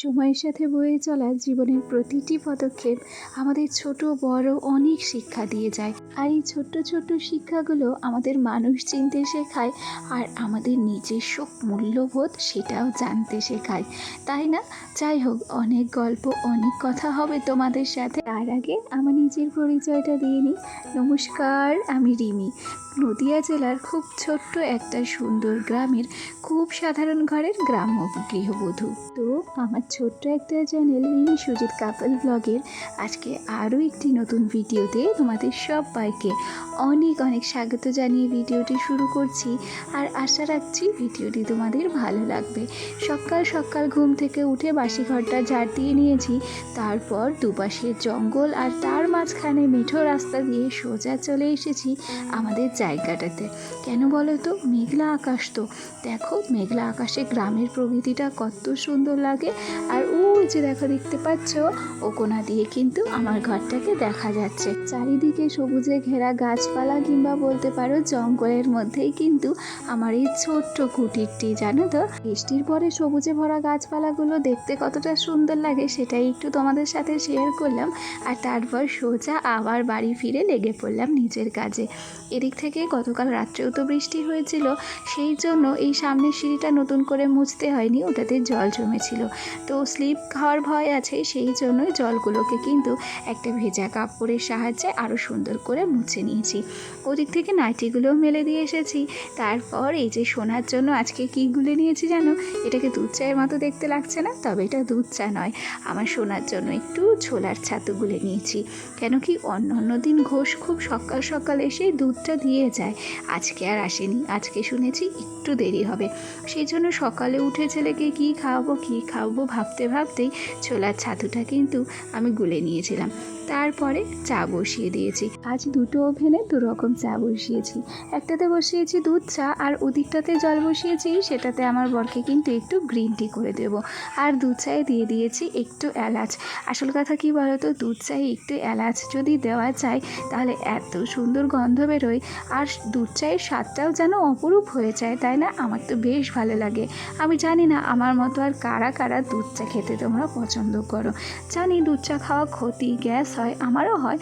সময়ের সাথে বয়ে চলা জীবনের প্রতিটি পদক্ষেপ আমাদের ছোট বড় অনেক শিক্ষা দিয়ে যায়। আর এই ছোট্ট ছোট্ট শিক্ষাগুলো আমাদের মানুষ চিনতে শেখায় আর আমাদের নিজস্ব মূল্যবোধ সেটাও জানতে শেখায়। তাই না? যাই হোক, অনেক গল্প, অনেক কথা হবে তোমাদের সাথে। তার আগে আমার নিজের পরিচয়টা দিয়ে নিই। নমস্কার, আমি রিমি। নদিয়া জেলার খুব ছোট্ট একটা সুন্দর গ্রামের খুব সাধারণ ঘরের গ্রাম্য গৃহবধূ। তো আমার ছোট্ট একটা চ্যানেল রিমি সুজিত কাপল ব্লগের আজকে আরও একটি নতুন ভিডিওতে তোমাদের সবাইকে অনেক অনেক স্বাগত জানিয়ে ভিডিওটি শুরু করছি। আর আশা রাখছি ভিডিওটি তোমাদের ভালো লাগবে। সকাল সকাল ঘুম থেকে উঠে বাসি ঘরটা ঝাড় দিয়ে নিয়েছি। তারপর দুপাশের জঙ্গল আর তার মাঝখানে মেঠো রাস্তা দিয়ে সোজা চলে এসেছি আমাদের জায়গাটাতে। কেন বলো তো? মেঘলা আকাশ তো। দেখো, মেঘলা আকাশে গ্রামের প্রকৃতিটা কত সুন্দর লাগে। আর ওই যে দেখো, দেখতে পাচ্ছ? ও কোনা দিয়ে কিন্তু আমার ঘরটাকে দেখা যাচ্ছে। চারিদিকে সবুজে ঘেরা গাছপালা কিংবা বলতে পারো জঙ্গলের মধ্যেই কিন্তু আমার এই ছোট্ট কুটিরটি, জানো তো? বৃষ্টির পরে সবুজে ভরা গাছপালাগুলো দেখতে কতটা সুন্দর লাগে সেটাই একটু তোমাদের সাথে শেয়ার করলাম। আর তারপর সোজা আবার বাড়ি ফিরে লেগে পড়লাম নিজের কাজে। এদিক থেকে গতকাল রাত্রেও তো বৃষ্টি হয়েছিল, সেই জন্য এই সামনের সিঁড়িটা নতুন করে মুছতে হয়নি, ওটাতে জল জমেছিল। তো স্লিপ খাওয়ার ভয় আছে, সেই জন্য জলগুলোকে কিন্তু একটা ভেজা কাপড়ের সাহায্যে আরও সুন্দর করে মুছে নিয়েছি। ওদিক থেকে নাইটিগুলোও মেলে দিয়ে এসেছি। তারপর এই যে শোনার জন্য আজকে কী গুলে নিয়েছি জানো? এটাকে দুধ চায়ের মতো দেখতে লাগছে না? তবে এটা দুধ চা নয়। আমার শোনার জন্য একটু ছোলার ছাতু গুলে নিয়েছি। কেন কি অন্য অন্য দিন ঘোষ খুব সকাল সকাল এসে দুধটা দিয়ে যায়। আজকে আর আসেনি। আজকে শুনেছি একটু দেরি হবে। সেই জন্য সকালে উঠে ছেলেকে কী খাওয়াবো কী খাওয়াবো ভাবতে ভাবতে ভাবতেই ছোলার ছাতুটা কিন্তু আমি গুলে নিয়েছিলাম। তারপরে চা বসিয়ে দিয়েছি। আজ দুটো ওভেনে দু রকম চা বসিয়েছি। একটাতে বসিয়েছি দুধ, চা, আর ওদিকটাতে জল বসিয়েছি, সেটাতে আমার বরকে কিন্তু একটু গ্রিন টি করে দেব। আর দুধ চায়ে দিয়ে দিয়েছি একটু এলাচ। আসল কথা কি বলতো, দুধ চায়ে একটু এলাচ যদি দেওয়া যায়, তাহলে এত সুন্দর গন্ধ বেরোয়। আর দুধ চায়ের স্বাদটাও যেন অপরূপ হয়ে যায়, তাই না? আমার তো বেশ ভালো লাগে। আমি জানি না, আমার মতো আর কারা কারা দুধ চা খেতে তোমরা পছন্দ করো। জানি দুধ চা খাওয়া ক্ষতি, গ্যাস হয়, আমারও হয়।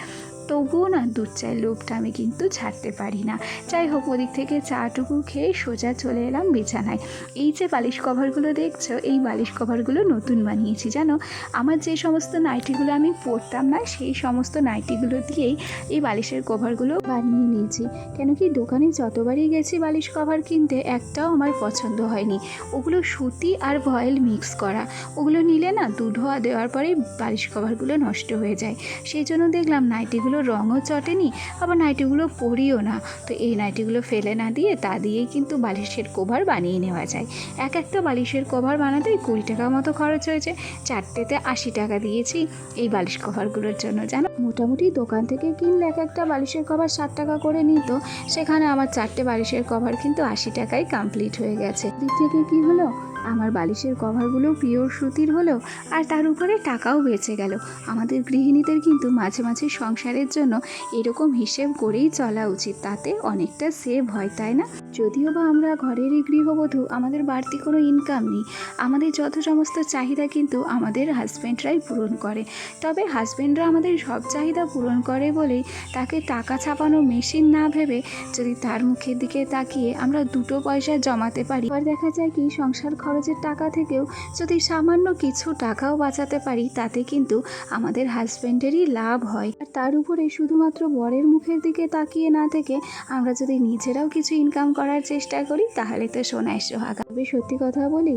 তবুও না দুধ চায়ের লোভটা আমি কিন্তু ছাড়তে পারি না। যাই হোক, ওদিক থেকে চাটুকু খেয়ে সোজা চলে এলাম বিছানায়। এই যে বালিশ কভারগুলো দেখছ, এই বালিশ কভারগুলো নতুন বানিয়েছি, জানো? আমার যে সমস্ত নাইটিগুলো আমি পরতাম না, সেই সমস্ত নাইটিগুলো দিয়েই এই বালিশের কভারগুলো বানিয়ে নিয়েছি। কেন কি দোকানে যতবারই গেছি বালিশ কভার কিনতে, একটাও আমার পছন্দ হয়নি। ওগুলো সুতি আর ভয়েল মিক্স করা। ওগুলো নিলে না দুধ ধোয়া দেওয়ার পরেই বালিশ কভারগুলো নষ্ট হয়ে যায়। সেই জন্য দেখলাম নাইটিগুলো রঙও চটেনি, আবার নাইটিগুলো পরিও না। তো এই নাইটিগুলো ফেলে না দিয়ে তা দিয়েই কিন্তু বালিশের কভার বানিয়ে নেওয়া যায়। এক একটা বালিশের কভার বানাতে কুড়ি টাকা মতো খরচ হয়েছে। চারটেতে আশি টাকা দিয়েছি এই বালিশ কভারগুলোর জন্য জানো মোটামুটি দোকান থেকে কিনলে এক একটা বালিশের কভার ষাট টাকা করে নিত। সেখানে আমার চারটে বালিশের কভার কিন্তু আশি টাকায় কমপ্লিট হয়ে গেছে। দিক থেকে কি হলো? আমার বালিশের কভারগুলো পিওর সুতির হলো আর তার উপরে টাকাও বেঁচে গেল। আমাদের গৃহিণীদের কিন্তু মাঝে মাঝে সংসারের জন্য এরকম হিসেব করেই চলা উচিত। তাতে অনেকটা সেভ হয়, তাই না? যদিও বা আমরা ঘরেরই গৃহবধূ, আমাদের বাড়তি কোনো ইনকাম নেই। আমাদের যত সমস্ত চাহিদা কিন্তু আমাদের হাজব্যান্ডরাই পূরণ করে। তবে হাজব্যান্ডরা আমাদের সব চাহিদা পূরণ করে বলেই তাকে টাকা ছাপানো মেশিন না ভেবে যদি তার মুখের দিকে তাকিয়ে আমরা দুটো পয়সা জমাতে পারি। এবার দেখা যায় কি, সংসার খরচের টাকা থেকেও যদি সামান্য কিছু টাকাও বাঁচাতে পারি, তাতে কিন্তু আমাদের হাজব্যান্ডেরই লাভ হয়। আর তার উপরে শুধুমাত্র বরের মুখের দিকে তাকিয়ে না থেকে আমরা যদি নিজেরাও কিছু ইনকাম করার চেষ্টা করি, তাহলে তো সোনায় সোহাগা। তবে সত্যি কথা বলি,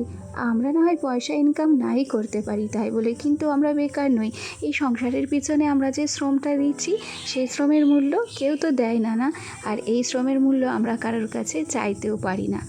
আমরা না হয় পয়সা ইনকাম নাই করতে পারি, তাই বলে কিন্তু আমরা বেকার নই। এই সংসারের পিছনে আমরা যে শ্রমটা দিচ্ছি, সেই শ্রমের মূল্য কেউ তো দেয় না না। আর এই শ্রমের মূল্য আমরা কারোর কাছে চাইতেও পারি না।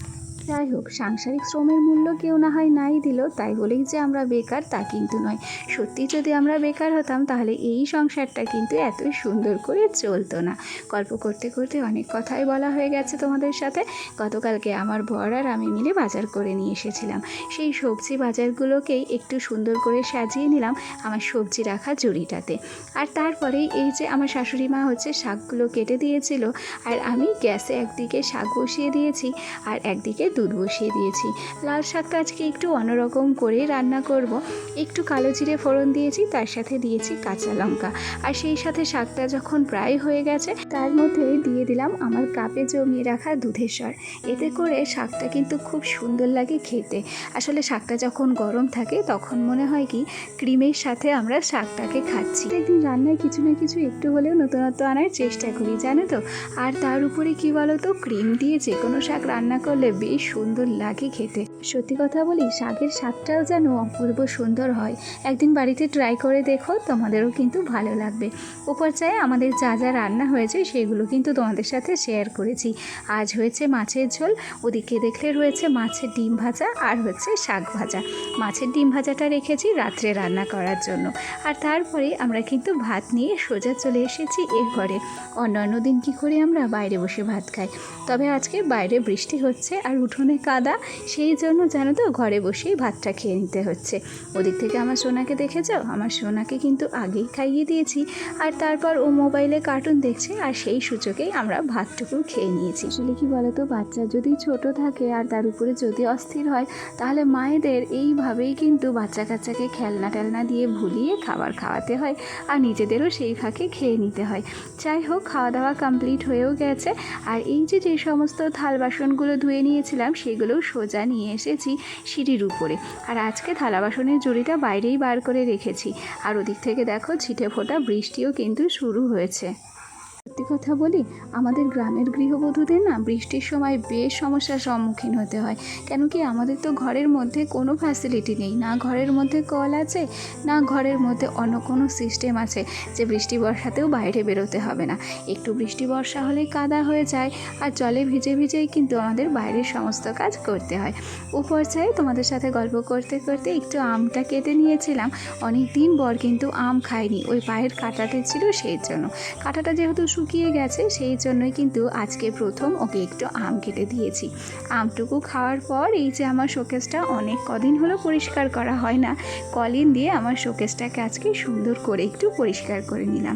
যাই হোক সাংসারিক শ্রমের মূল্য কেউ না হয় নাই দিল, তাই বলেই যে আমরা বেকার তা কিন্তু নয়। সত্যি যদি আমরা বেকার হতাম, তাহলে এই সংসারটা কিন্তু এতই সুন্দর করে চলতো না। গল্প করতে করতে অনেক কথাই বলা হয়ে গেছে তোমাদের সাথে। গতকালকে আমার বর আর আমি মিলে বাজার করে নিয়ে এসেছিলাম। সেই সবজি বাজারগুলোকেই একটু সুন্দর করে সাজিয়ে নিলাম আমার সবজি রাখা জুড়িটাতে। আর তারপরেই এই যে আমার শাশুড়ি মা হচ্ছে শাকগুলো কেটে দিয়েছিল, আর আমি গ্যাসে একদিকে শাক বসিয়ে দিয়েছি, আর একদিকে দুধ বসিয়ে দিয়েছি। লাল শাকটা আজকে একটু অন্যরকম করে রান্না করব। একটু কালো জিরে ফোড়ন দিয়েছি, তার সাথে দিয়েছি কাঁচা লঙ্কা। আর সেই সাথে শাকটা যখন প্রায় হয়ে গেছে, তার মধ্যে দিয়ে দিলাম আমার কাপে জমিয়ে রাখা দুধের স্বর এতে করে শাকটা কিন্তু খুব সুন্দর লাগে খেতে। আসলে শাকটা যখন গরম থাকে, তখন মনে হয় কি, ক্রিমের সাথে আমরা শাকটাকে খাচ্ছি। একদিন রান্নায় কিছু না কিছু একটু হলেও নতুনত্ব আনার চেষ্টা করি, জানো তো? আর তার উপরে কি বলো তো ক্রিম দিয়ে যে কোনো শাক রান্না করলে বেশ সুন্দর লাগে খেতে। সত্যি কথা বলি, শাকের স্বাদটাও যেন অপূর্ব সুন্দর হয়। একদিন বাড়িতে ট্রাই করে দেখো, তোমাদেরও কিন্তু ভালো লাগবে। উপর চাই আমাদের যা যা রান্না হয়েছে, সেগুলো কিন্তু তোমাদের সাথে শেয়ার করেছি। আজ হয়েছে মাছের ঝোল, ওদিকে দেখলে রয়েছে মাছের ডিম ভাজা আর হচ্ছে শাক ভাজা। মাছের ডিম ভাজাটা রেখেছি রাত্রে রান্না করার জন্য। আর তারপরে আমরা কিন্তু ভাত নিয়ে সোজা চলে এসেছি এর ঘরে। অন্যান্য দিন কী করে আমরা বাইরে বসে ভাত খাই? তবে আজকে বাইরে বৃষ্টি হচ্ছে আর উঠোনে কাদা, সেই জন্য জানো তো ঘরে বসেই ভাতটা খেয়ে নিতে হচ্ছে। ওদিক থেকে আমার সোনাকে দেখেছ? আমার সোনাকে কিন্তু আগেই খাইয়ে দিয়েছি। আর তারপর ও মোবাইলে কার্টুন দেখছে আর সেই সূচকেই আমরা ভাতটুকু খেয়ে নিয়েছি। আসলে কি বলতো, বাচ্চা যদি ছোট থাকে আর তার উপরে যদি অস্থির হয়, তাহলে মায়েদের এইভাবেই কিন্তু বাচ্চা কাচ্চাকে খেলনা টেলনা দিয়ে ভুলিয়ে খাবার খাওয়াতে হয় আর নিজেদেরও সেই ফাঁকে খেয়ে নিতে হয়। যাই হোক, খাওয়া দাওয়া কমপ্লিট হয়েও গেছে। আর এই যে যে সমস্ত থাল বাসনগুলো ধুয়ে নিয়েছিলাম সেগুলোও সোজা নিয়ে এসেছি সিঁড়ির উপরে। আর আজকে থালা বাসনের জুড়িটা বাইরেই বার করে রেখেছি। আর ওদিক থেকে দেখো, ছিটে ফোটা বৃষ্টিও কিন্তু শুরু হয়েছে। সত্যি কথা বলি, আমাদের গ্রামের গৃহবধূদের না বৃষ্টির সময় বেশ সমস্যার সম্মুখীন হতে হয়। কেন কি আমাদের তো ঘরের মধ্যে কোনো ফ্যাসিলিটি নেই। না ঘরের মধ্যে কল আছে, না ঘরের মধ্যে অন্য কোনো সিস্টেম আছে যে বৃষ্টি বর্ষাতেও বাইরে বেরোতে হবে না। একটু বৃষ্টি বর্ষা হলেই কাদা হয়ে যায়, আর জলে ভিজে ভিজেই কিন্তু আমাদের বাইরের সমস্ত কাজ করতে হয়। উপর চাই তোমাদের সাথে গল্প করতে করতে একটু আমটা কেটে নিয়েছিলাম। অনেক দিন পর কিন্তু আম খাইনি ওই পায়ের কাঁটাতে ছিল সেই জন্য। কাঁটাটা যেহেতু শুকিয়ে গেছে, সেই জন্যই কিন্তু আজকে প্রথম ওকে একটু আম কেটে দিয়েছি। আমটুকু খাওয়ার পর এই যে আমার শোকেসটা অনেক কদিন হলো পরিষ্কার করা হয় না, কলিন দিয়ে আমার শোকেসটাকে আজকে সুন্দর করে একটু পরিষ্কার করে নিলাম।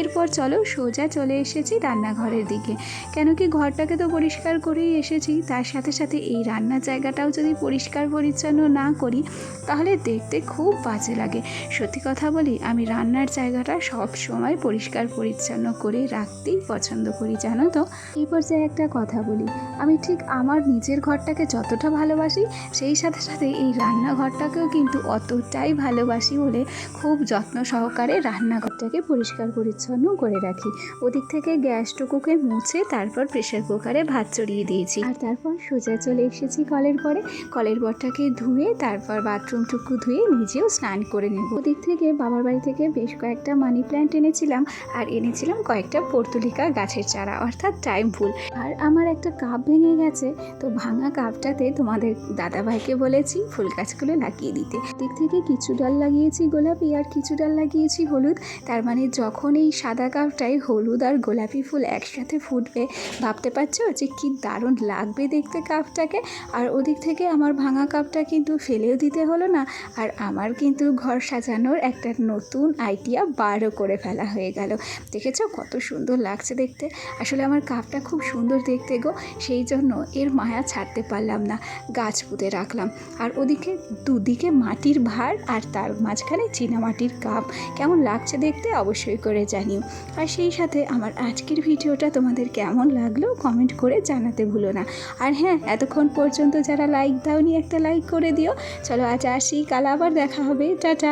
এরপর চলো সোজা চলে এসেছি রান্নাঘরের দিকে। কেন কি ঘরটাকে তো পরিষ্কার করেই এসেছি, তার সাথে সাথে এই রান্নার জায়গাটাও যদি পরিষ্কার পরিচ্ছন্ন না করি, তাহলে দেখতে খুব বাজে লাগে। সত্যি কথা বলি, আমি রান্নার জায়গাটা সব সময় পরিষ্কার পরিচ্ছন্ন করে রাখতেই পছন্দ করি, জানো তো? এই পর্যায়ে একটা কথা বলি। আমি ঠিক আমার নিজের ঘরটাকে যতটা ভালোবাসি, সেই সাথে সাথে এই রান্নাঘরটাকেও কিন্তু অতটাই ভালোবাসি বলে খুব যত্ন সহকারে রান্নাঘরটাকে পরিষ্কার পরিচ্ছন্ন করে রাখি। ওদিক থেকে গ্যাসটুকুকে মুছে তারপর প্রেশার কুকারে ভাত চড়িয়ে দিয়েছি। আর তারপর সোজা চলে এসেছি কলের পরে। কলের পরটাকে ধুয়ে তারপর বাথরুমটুকু ধুয়ে নিজেও স্নান করে নেব। ওদিক থেকে বাবার বাড়ি থেকে বেশ কয়েকটা মানি প্ল্যান্ট এনেছিলাম, আর এনেছিলাম কয়েকটা পর্তুলিকা গাছের চারা, অর্থাৎ টাইম ফুল। আর আমার একটা কাপ ভেঙে গেছে, তো ভাঙা কাপটাতে তোমাদের দাদাভাইকে বলেছি ফুল গাছগুলো লাগিয়ে দিতে। দিক থেকে কিছু ডাল লাগিয়েছি গোলাপি আর কিছু ডাল লাগিয়েছি হলুদ। তার মানে যখন এই সাদা কাপটায় হলুদ আর গোলাপি ফুল একসাথে ফুটবে, ভাবতে পারছ যে কি দারুণ লাগবে দেখতে কাপটাকে? আর ওদিক থেকে আমার ভাঙা কাপটা কিন্তু ফেলেও দিতে হলো না, আর আমার কিন্তু ঘর সাজানোর একটা নতুন আইডিয়া বারও করে ফেলা হয়ে গেল। দেখেছ কত সুন্দর লাগছে দেখতে। আসলে আমার কাপটা খুব সুন্দর দেখতে গো, সেই জন্য এর মায়া ছাড়তে পারলাম না। গাছ পুঁতে রাখলাম। আর ওদিকে দুদিকে মাটির ভার আর তার মাঝখানে চীনামাটির কাপ। কেমন লাগছে দেখতে অবশ্যই করে জানিও। আর সেই সাথে আমার আজকের ভিডিওটা তোমাদের কেমন লাগল কমেন্ট করে জানাতে ভুলো না। আর হ্যাঁ এতক্ষণ পর্যন্ত যারা লাইক দাওনি একটা লাইক করে দিও। চলো আজ আসি, কাল আবার দেখা হবে। টাটা।